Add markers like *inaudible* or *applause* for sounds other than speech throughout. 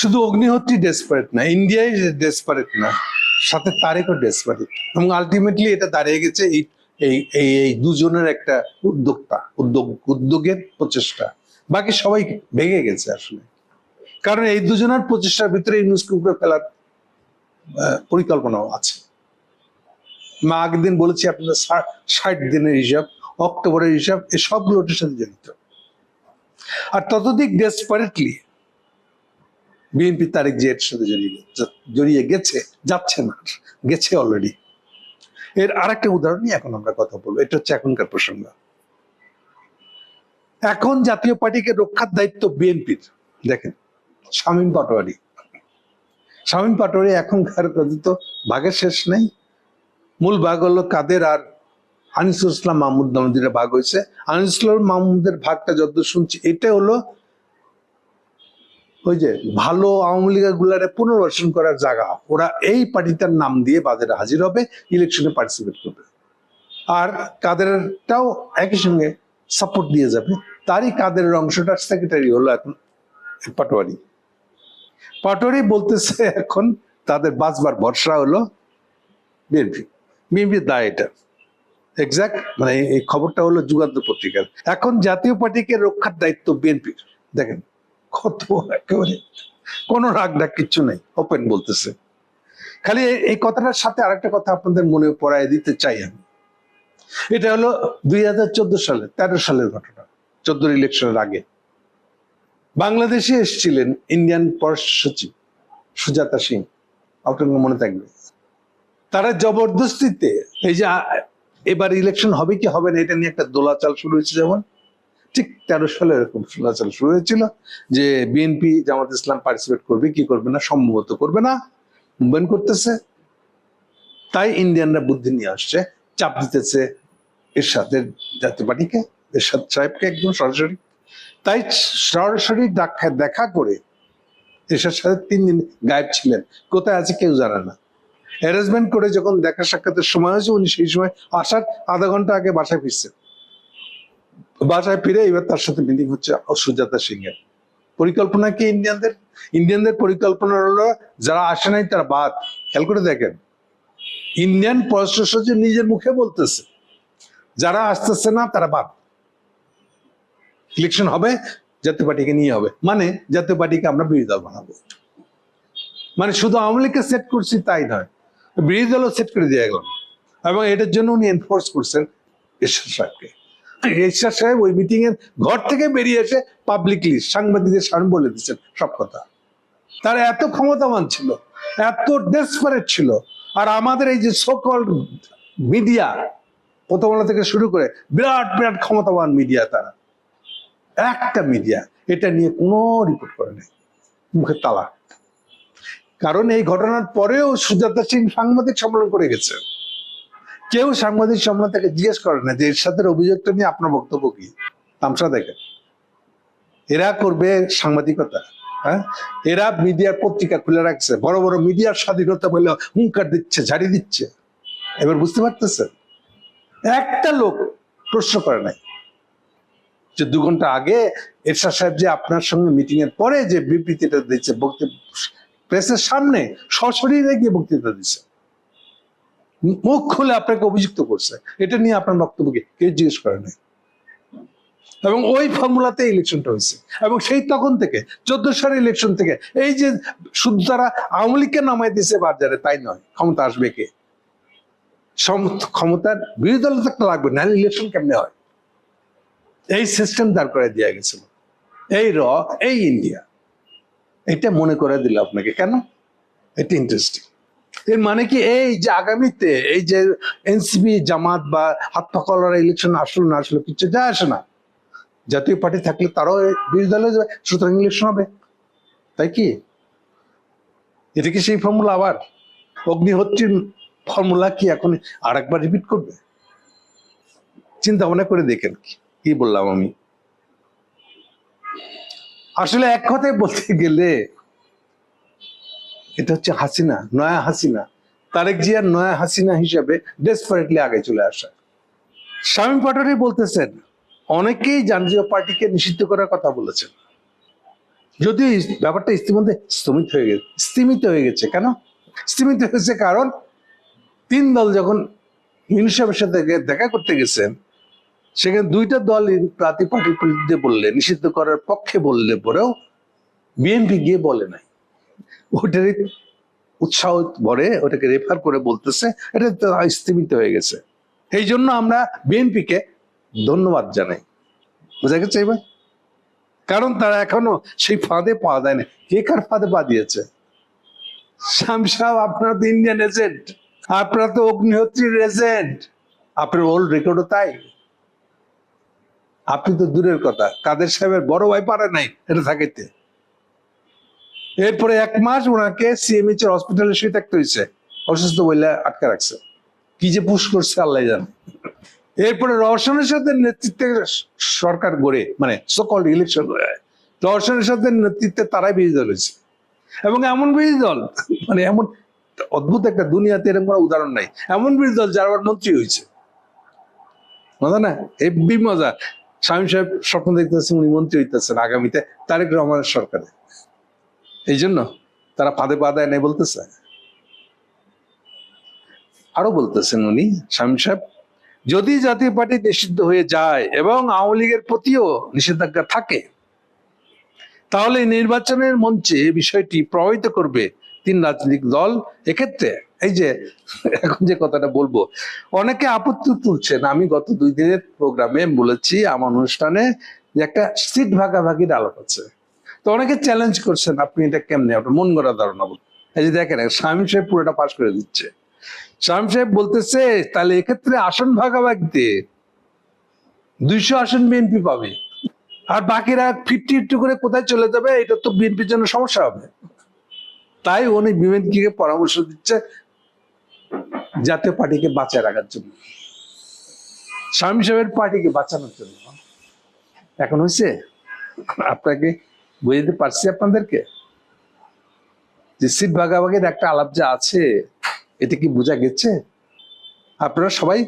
শুধু অগ্নিহোত্রী ডেসপারেট না, ইন্ডিয়াই ডেসপারেট না, সাথে তারেকও ডেসপারেট এবং আলটিমেটলি এটা দাঁড়িয়ে গেছে এই এই এই এই দুজনের একটা উদ্যোক্তা, উদ্যোগ, উদ্যোগের প্রচেষ্টা। বাকি সবাই ভেঙে গেছে আসলে। কারণ এই দুজনের প্রচেষ্টার ভিতরে ইউনুসকে উপরে ফেলার পরিকল্পনাও আছে। মা আগের দিন বলেছি আপনাদের ষাট দিনের হিসাব, অক্টোবরের হিসাব এই সবগুলোটির সাথে জড়িত। আর ততদিক ডেসপারেটলি বিএনপি তারেক জিয়ার সাথে জড়িয়ে জড়িয়ে গেছে, যাচ্ছে না গেছে অলরেডি এর আরেকটা উদাহরণ নিয়ে এখন আমরা কথা বলব, এটা হচ্ছে এখনকার প্রসঙ্গ। এখন জাতীয় পার্টিকে রক্ষার দায়িত্ব বিএনপির। দেখেন, শামীম পাটোয়ারি। শামীম পাটোয়ারি এখনকার কথিত ভাগের শেষ নেই। মূল ভাগ হলো কাদের আর আনিসুল ইসলাম মাহমুদ নামদির ভাগ হয়েছে। আনিসুল মাহমুদের ভাগটা যত শুনছি, এটা হলো ওই যে ভালো আওয়ামী লীগের গুলারে পুনর্বাসন করার জায়গা। ওরা এই পার্টিটার নাম দিয়ে বাজারে হাজির হবে, ইলেকশনে পার্টিসিপেট করবে। আর কাদেরটাও একই সঙ্গে সাপোর্ট দিয়ে যাবে। তারই কাদের অংশটা সেক্রেটারি হলো এখন পাটোয়ারি। পাটোয়ারি বলতেছে এখন তাদের বাঁচবার ভরসা হলো বিএনপি। বিএনপির দায় এটা। এক্সাক্ট মানে এই খবরটা হলো যুগান্ত পত্রিকার। এখন জাতীয় পার্টিকে রক্ষার দায়িত্ব বিএনপির। দেখেন কত একেবারে। কোনো রাগ ডাক কিচ্ছু নেই ওপেন বলতেছে। খালি এই- কথাটার সাথে আরেকটা কথা আপনাদের মনে পড়ায় দিতে চাই আমি। এটা হলো দুই হাজার চোদ্দ সালে, তেরো সালের ঘটনা চোদ্দ ইলেকশনের আগে। বাংলাদেশে এসেছিলেন ইন্ডিয়ান পররাষ্ট্র সচিব সুজাতা সিং। আপনার মনে থাকবে? তারা জবরদস্তিতে, এই যে এবার ইলেকশন হবে কি হবে না, এটা নিয়ে একটা দোলাচাল শুরু হয়েছে যেমন। ঠিক তেরো সালে এরকম দোলাচাল শুরু হয়েছিল যে বিএনপি জামাত ইসলাম পার্টিসিপেট করবে, কি করবে না, সম্ভবত করবে না মুভমেন্ট করতেছে। তাই ইন্ডিয়ানরা বুদ্ধি নিয়ে আসছে, চাপ দিতেছে এরশাদের জাতীয় পার্টিকে, এরশাদ সাহেবকে একদম সরাসরি। তাই সরাসরি দেখা দেখা করে এরশাদ সাহেব তিন দিন গায়েব ছিলেন। কোথায় আছে কেউ জানে না। অ্যারেঞ্জমেন্ট করে যখন দেখা সাক্ষাতের সময় হয়েছে, উনি সেই সময় আসার আধা ঘণ্টা আগে বাসায় ফিরছেন। বাসায় ফিরে এবার তার সাথে মিটিং হচ্ছে সুজাতা সিং এর পরিকল্পনা কি ইন্ডিয়ানদের? ইন্ডিয়ানদের পরিকল্পনা হলো যারা আসে নাই তারা বাদ। খেয়াল করে দেখেন, ইন্ডিয়ান পররাষ্ট্র সচিব নিজের মুখে বলতেছে, যারা আসতেছে না তারা বাদ। ইলেকশন হবে, জাতীয় পার্টিকে নিয়ে হবে। মানে জাতীয় পার্টিকে আমরা বিরোধী দল বানাবো। মানে শুধু আওয়ামী লীগকে সেট করছি তাই নয়, বিরোধী দলও সেট করে দিয়ে গেলাম এবং এটার জন্য উনি এনফোর্স করছেন ঈশ্বর সাহেবকে। ঈশ্বর সাহেব, ওই মিটিং এর ঘর থেকে বেরিয়ে এসে পাবলিকলি সাংবাদিকদের সামনে বলে দিচ্ছেন সব কথা। তার এত ক্ষমতাবান ছিল, এত ডেসপারেট ছিল, আর আমাদের এই যে সকল মিডিয়া প্রথমলা থেকে শুরু করে বিরাট বিরাট ক্ষমতাবান মিডিয়া তারা। একটা মিডিয়া এটা নিয়ে কোনো রিপোর্ট করে নাই মুখে তালা। কারণ এই ঘটনার পরেও সুজাতা সিং সাংবাদিক সম্মেলন করে গেছে। কেউ সাংবাদিক সম্মেলন থেকে জিজ্ঞেস করে না যে এরশাদের অভিযোগটা নিয়ে আপনার বক্তব্য কি? তামসা দেখেন। এরা করবে সাংবাদিকতা হ্যাঁ? এরা মিডিয়ার পত্রিকা খুলে রাখছে, বড় বড় মিডিয়ার স্বাধীনতা বলে হুঙ্কার দিচ্ছে, ঝাড়ি দিচ্ছে। এবার বুঝতে পারতেছেন? একটা লোক প্রশ্ন করে নাই যে দু ঘণ্টা আগে এরশাদ সাহেব যে আপনার সঙ্গে মিটিং এর পরে যে বিবৃতিটা দিচ্ছে বক্তব্য প্রেসের সামনে সশরীরে গিয়ে বক্তৃতা দিচ্ছে মুখ খুলে আপনাকে অভিযুক্ত করছে। এটা নিয়ে আপনার বক্তব্য কি কেউ জিজ্ঞেস করে নাই। এবং ওই ফর্মুলাতে ইলেকশনটা হয়েছে। এবং সেই তখন থেকে, চোদ্দ সালের ইলেকশন থেকে, এই যে শুধু তারা আওয়ামী লীগকে নামাই দিয়েছে বাজারে তাই নয়। ক্ষমতা আসবে কে? ক্ষমতার বিরোধী দল থাকতে লাগবে, নাহলে ইলেকশন কেমনে হয়? এই সিস্টেম দাঁড় করে দেওয়া গেছিল এই র, এই ইন্ডিয়া এটা মনে করে দিল আপনাকে। কেন? এটা ইন্টারেস্টিং এর মানে কি, এই যে আগামীতে এই যে এনসিপি জামাত বা হাত ইলেকশন আসলো না আসলো, কিছু যায় আসে না। জাতীয় পার্টি থাকলে তারাও বিরোধী দলে যাবে, সুতরাং ইলেকশন হবে। তাই কি? এটা কি সেই ফর্মুলা আবার? অগ্নিহোত্রীর ফর্মুলা কি এখন আরেকবার রিপিট করবে? চিন্তা ভাবনা করে দেখেন কি কি বললাম আমি। আসলে এক কথায় বলতে গেলে এটা হচ্ছে হাসিনা, নয়া হাসিনা। তারেক জিয়ার নয়া হাসিনা হিসাবে ডেসপারেটলি আগে চলে আসা। স্বামী পাটোয়ারি বলতেছেন, অনেকেই জাতীয় পার্টিকে নিষিদ্ধ করার কথা বলেছেন। যদিও ব্যাপারটা ইতিমধ্যে স্থমিত হয়ে গেছে স্থিমিত হয়ে গেছে, কেন? স্থিমিত হয়েছে কারণ তিন দল যখন ইউনুস সাহেবের সাথে দেখা করতে গেছেন, সেখানে দুইটা দল প্রাতি পার্টির বিরুদ্ধে বললে, নিষিদ্ধ করার পক্ষে বললে পরেও বিএনপি গিয়ে বলে নাই। ওটারই উৎসাহ ভরে ওটাকে রেফার করে বলতেছে। এটা তো স্থিমিত হয়ে গেছে। এই জন্য আমরা বিএনপিকে ধন্যবাদ জানাই। বোঝা গেছে এবার? কারণ তারা এখনও সেই ফাঁদে পা দেয় না। কে কার ফাঁদে পা দিয়েছে? সাহেব, আপনারা তো ইন্ডিয়ান এজেন্ট আপনারা তো অগ্নিহোত্রীর এজেন্ট আপনার ওল্ড রেকর্ডও তাই। আপনি তো দূরের কথা। কাদের সাহেবের বড় ভাই পারে নাই এটা থাকেতে এরপরে এক মাস ওনাকে সিএমএইচ এর হসপিটালে শুয়ে থাকতে হয়েছে। অসুস্থ বলে আটকে রাখছে। কি যে পুশ করছে আল্লাহ জানে। এরপরে রওশনের সাথে নেতৃত্বে সরকার গড়ে মানে সকল ইলেকশন রওশনের সাথে নেতৃত্বে তারাই বিরোধী দল হয়েছে। এবং এমন বিরোধী দল মানে এমন অদ্ভুত একটা দুনিয়াতে এরকম কোনো উদাহরণ নাই। এমন বিরোধী দল যার আবার মন্ত্রী হয়েছে। মজা না? হেব্বি মজা। স্বামী সাহেব স্বপ্ন দেখতেছেন, উনি মন্ত্রী হইতেছেন আগামীতে, তারেক রহমানের সরকারে। এই জন্য তারা ফাঁদে পা দেয় নাই বলতেছে। আরও বলতেছেন উনি স্বামী সাহেব, যদি জাতীয় পার্টি নিষিদ্ধ হয়ে যায় এবং আওয়ামী লীগের প্রতিও নিষেধাজ্ঞা থাকে, তাহলে নির্বাচনের মঞ্চে বিষয়টি প্রভাবিত করবে তিন রাজনৈতিক দল। এক্ষেত্রে এই যে, এখন যে কথাটা বলব, অনেকে আপত্তি তুলছেন। আমি গত দুই দিনের প্রোগ্রামে বলেছি, আমার অনুষ্ঠানে যে একটা সিট ভাগাভাগির আলাপ আছে। তো অনেকে চ্যালেঞ্জ করছেন, আপনি এটা কেমনে? আপনার মন গড়া ধারণা বলুন। এই যে দেখেন, শামীম সাহেব পুরোটা পাশ করে দিচ্ছে। শামীম সাহেব বলতেছে, তাহলে এক্ষেত্রে আসন ভাগাভাগিতে দুইশো আসন বিএনপি পাবে। আর বাকিরা ফিফটি ফিফটি করে কোথায় চলে যাবে, এটা তো বিএনপির জন্য সমস্যা হবে। তাই উনি বিএনপিকে পরামর্শ দিচ্ছে, জাতীয় পার্টিকে বাঁচায় রাখার জন্য। স্বামী সাহেবের পার্টিকে বাঁচানোর জন্য। এখন হয়েছে আপনাকে বুঝতে পারছি আপনাদেরকে? যে সিট ভাগাভাগির একটা আলাপ যে আছে, এটা কি বোঝা গেছে? আপনারা সবাই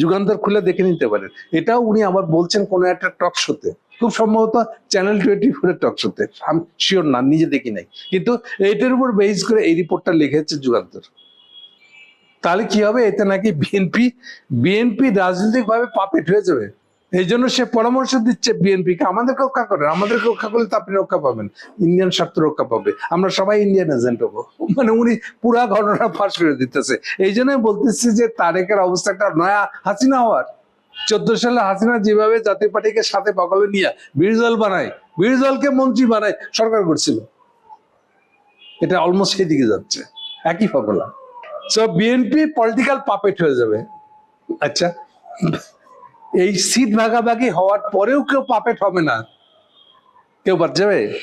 যুগান্তর খুলে দেখে নিতে পারেন। এটাও উনি আবার বলছেন কোন একটা টক শোতে খুব সম্ভবত চ্যানেল টোয়েন্টি ফোরের টক শোতে আমি শিওর না, নিজে দেখি নাই। কিন্তু এইটার উপর বেস করে এই রিপোর্টটা লিখেছে যুগান্তর। তাহলে কি হবে? এতে নাকি বিএনপি বিএনপি রাজনৈতিক ভাবে পাপেট হয়ে যাবে? এই জন্য সে পরামর্শ দিচ্ছে বিএনপিকে আমাদেরকে রক্ষা করেন। আমাদেরকে রক্ষা করলে তো আপনি রক্ষা পাবেন। ইন্ডিয়ান স্বার্থ রক্ষা পাবে। আমরা সবাই ইন্ডিয়ান এজেন্ট হব। মানে উনি পুরা ঘটনা ফাঁস করে দিতেছে। এই জন্যই বলতেছি যে তারেকের অবস্থাটা নয়া হাসিনা হওয়ার। চোদ্দ সালে হাসিনা যেভাবে জাতীয় পার্টিকে সাথে পাকলে নিয়ে বিরোধী বানায়, বিরোধী মন্ত্রী বানায়, সরকার করছিল। এটা অলমোস্ট সেই দিকে যাচ্ছে। একই ফকলা সো বিএনপি পলিটিক্যাল পাপেট হয়ে যাবে। আচ্ছা। এই সিট ভাগাভাগি হওয়ার পরেও কেউ পাপেট হবে না। কেউ বাদ যাবে?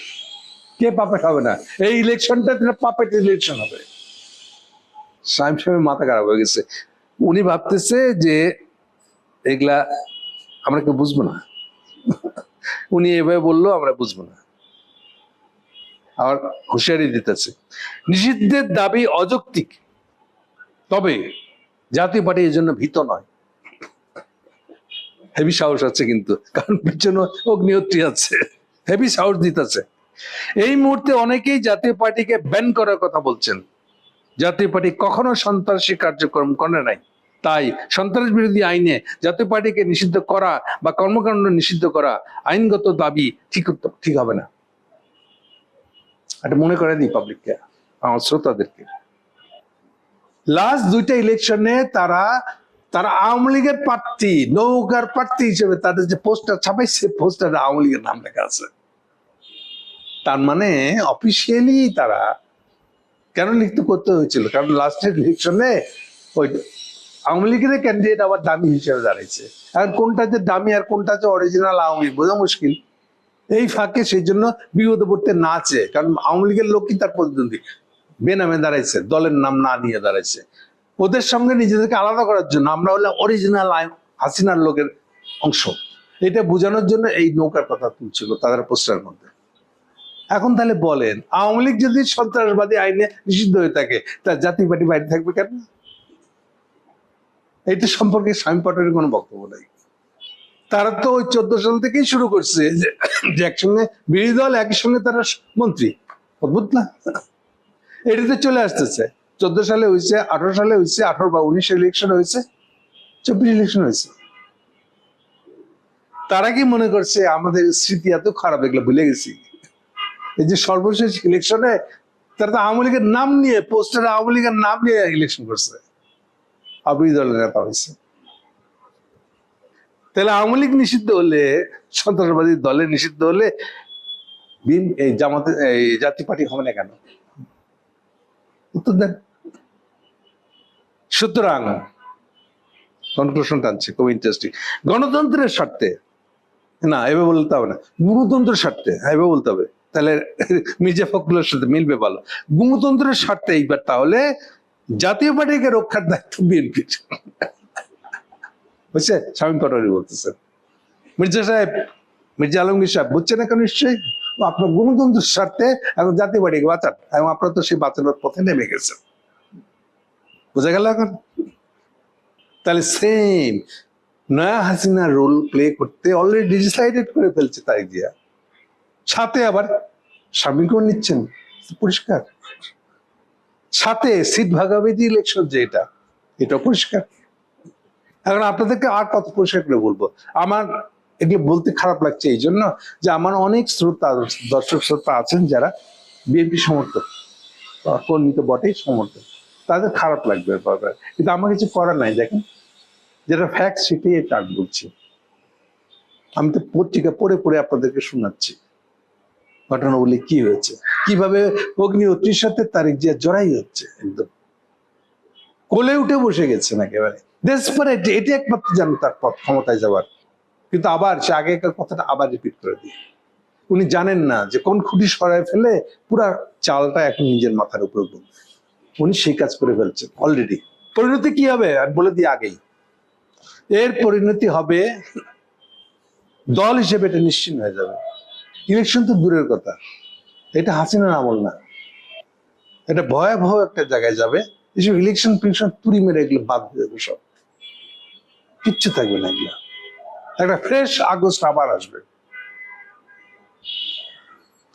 কে পাপেট হবে না? এই ইলেকশনটা পাপেট ইলেকশন হবে। সাহেব সাহেবের মাথা খারাপ হয়ে গেছে। উনি ভাবতেছে যে এগুলা আমরা কেউ বুঝব না। উনি এভাবে বলল, আমরা বুঝব না। আবার হুঁশিয়ারি দিতেছে। নিষিদ্ধের দাবি অযৌক্তিক। তবে জাতীয় পার্টি এই জন্য ভীত নয়। হেভি সাহস আছে কিন্তু, কারণ পিছনে অগ্নিহত্রী আছে। হেভি সাহস দিতেছে। এই মুহূর্তে অনেকেই জাতীয় পার্টিকে ব্যান করার কথা বলছেন। জাতীয় পার্টি কখনো সন্ত্রাসী কার্যক্রম করে নাই। তাই সন্ত্রাস বিরোধী আইনে জাতীয় পার্টিকে নিষিদ্ধ করা বা কর্মকাণ্ড নিষিদ্ধ করা আইনগত দাবি ঠিক ঠিক হবে না। এটা মনে করে দিই পাবলিককে আমার শ্রোতাদেরকে। লাস্ট দুইটা ইলেকশনে তারা তারা আওয়ামী লীগের প্রার্থী, নৌকার প্রার্থী হিসেবে তাদের যে পোস্টার ছাপাইছে পোস্টার আওয়ামী লীগের নাম লেখা আছে। তার মানে অফিসিয়ালি তারা কেন লিখতে করতে হয়েছিল? কারণ লাস্টের ইলেকশনে ওই আওয়ামী লীগের ক্যান্ডিডেট আবার দামি হিসেবে দাঁড়িয়েছে আর কোনটা যে দামি আর কোনটা যে অরিজিনাল আওয়ামী লীগ, বোঝা মুশকিল। এই ফাঁকে সেই জন্য বিপদে পড়তে না চেয়ে কারণ আওয়ামী লীগের লোকই তার প্রতিদ্বন্দ্বী। বেনামে দাঁড়াইছে, দলের নাম না নিয়ে দাঁড়াইছে। ওদের সঙ্গে নিজেদেরকে আলাদা করার জন্য আমরা হলে অরিজিনাল হাসিনার লোকের অংশ। এটা বোঝানোর জন্য এই নৌকার কথা তুলছিল তাদের পোস্টার মধ্যে। এখন তাহলে বলেন, আওয়ামী লীগ যদি সন্ত্রাসবাদী আইনে নিষিদ্ধ হয়ে থাকে, তার জাতীয় পার্টি বাইরে থাকবে কেন? এটা সম্পর্কে স্বামী পাটোয়ারির কোনো বক্তব্য নাই। তারা তো ওই চোদ্দ সাল থেকেই শুরু করছে যে- যে একসঙ্গে বিরোধী দল, একই সঙ্গে তারা মন্ত্রী। অদ্ভুত না? এটাতে চলে আসতেছে। চোদ্দ সালে হয়েছে, আঠারো সালে হয়েছে, আঠারো বা উনিশ ইলেকশন হয়েছে, চব্বিশ ইলেকশন হয়েছে। তারা কি মনে করছে, আমাদের স্মৃতি এত খারাপ, এগুলো ভুলে গেছি। এই যে সর্বশেষ ইলেকশনে তারা তো আওয়ামী লীগের নাম নিয়ে, পোস্টারে আওয়ামী লীগের নাম নিয়ে ইলেকশন করছে। আবির দলের নেতা হয়েছে। তাহলে আওয়ামী লীগ নিষিদ্ধ হলে, সন্ত্রাসবাদী দলে নিষিদ্ধ হলে এই জামাতে জাতীয় পার্টি হবে না কেন? উত্তর দেন। সুতরাং কনক্লুশন টানছে খুব ইন্টারেস্টিং গণতন্ত্রের স্বার্থে, না, এভাবে বলতে হবে না। গণতন্ত্রের স্বার্থে, এভাবে বলতে হবে। তাহলে *laughs* মির্জা ফখরুলের সাথে মিলবে ভালো। গণতন্ত্রের স্বার্থে এইবার তাহলে জাতীয় পার্টিকে রক্ষার দায়িত্ব বিএনপির *laughs* বুঝছে? স্বামী পাটোয়ারি বলতেছেন মির্জা সাহেব, মির্জা আলমগীর সাহেব, বুঝছেন এখন নিশ্চয়ই? আপনার গণতন্ত্রের স্বার্থে এখন জাতীয় পার্টিকে বাঁচান। এবং আপনার তো সেই বাঁচানোর পথে নেমে গেছেন। বোঝা গেল এখন? তাহলে সেম নয়া হাসিনা রোল প্লে করতে অলরেডি ডিসাইডেড করে ফেলছে তাই দিয়া সাথে আবার স্বামীকেও নিচ্ছেন, পরিষ্কার। সাথে সিট ভাগাভাগি ইলেকশন যে এটা এটা পরিষ্কার। এখন আপনাদেরকে আর কত পরিষ্কার করে বলব? আমার এগুলো বলতে খারাপ লাগছে এই জন্য যে আমার অনেক শ্রোতা, দর্শক, শ্রোতা আছেন যারা বিএনপি সমর্থক কর্মী তো বটেই সমর্থক। তাদের খারাপ লাগবে ব্যাপারটা কিন্তু আমার কিছু করার নাই, দেখেন। যেটা ফ্যাক্ট সেটাই আমি বলছি। আমি তো পত্রিকা পড়ে পড়ে আপনাদেরকে শোনাচ্ছি। ঘটনাগুলি কি হয়েছে? কীভাবে অগ্নি সাথে তারিখ যে জড়াই হচ্ছে, একদম। কোলে উঠে বসে গেছেন একেবারে। ডেসপারেট এটি একমাত্র জানো তার ক্ষমতায় যাওয়ার। কিন্তু আবার সে আগেকার কথাটা আবার রিপিট করে দিয়ে উনি জানেন না যে কোন খুঁটি সরায় ফেলে পুরা চালটা এখন নিজের মাথার উপর। উনি সেই কাজ করে ফেলছেন অলরেডি পরিণতি কি হবে? আমি বলে দিই আগেই। এর পরিণতি হবে, দল হিসেবে এটা নিশ্চিন্ন হয়ে যাবে। ইলেকশন তো দূরের কথা। এটা হাসিনার আমল না। এটা ভয়াবহ একটা জায়গায় যাবে। এসব ইলেকশন ফিলেকশন তুড়ি মেরে এগুলো বাদ হয়ে যাবে সব। কিচ্ছু থাকবে না এগুলো। একটা ফ্রেশ আগস্ট আবার আসবে।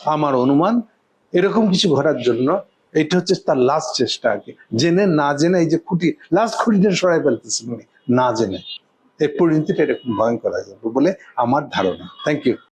আমার অনুমান, এরকম কিছু ঘটার জন্য এটা হচ্ছে তার লাস্ট চেষ্টা আর কি। জেনে না জেনে এই যে খুঁটি লাস্ট খুঁটিটা সরাই ফেলতেছেন উনি, না জেনে। এই পরিণতিটা এরকম ভয়ঙ্কর হয়ে যাবে বলে আমার ধারণা। Thank you